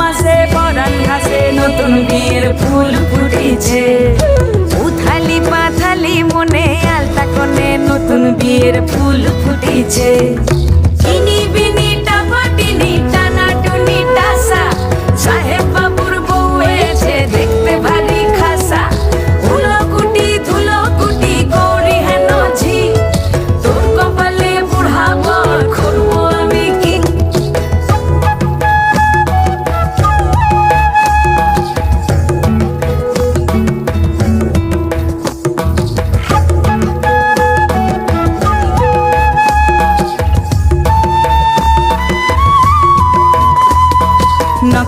মাসে পরান ঘাসে নতুন বিয়ের ফুল ফুটিছে। উথালি পাথালি মনে আলতা কনে নতুন বিয়ের ফুল ফুটিছে।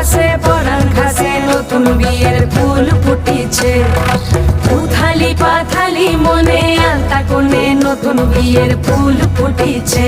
ফাগুন পরাণ ঘাসে নতুন বিয়ের ফুল ফুটিছে। উথালি পাথালি মনে আলতা কোণে নতুন বিয়ের ফুল ফুটিছে।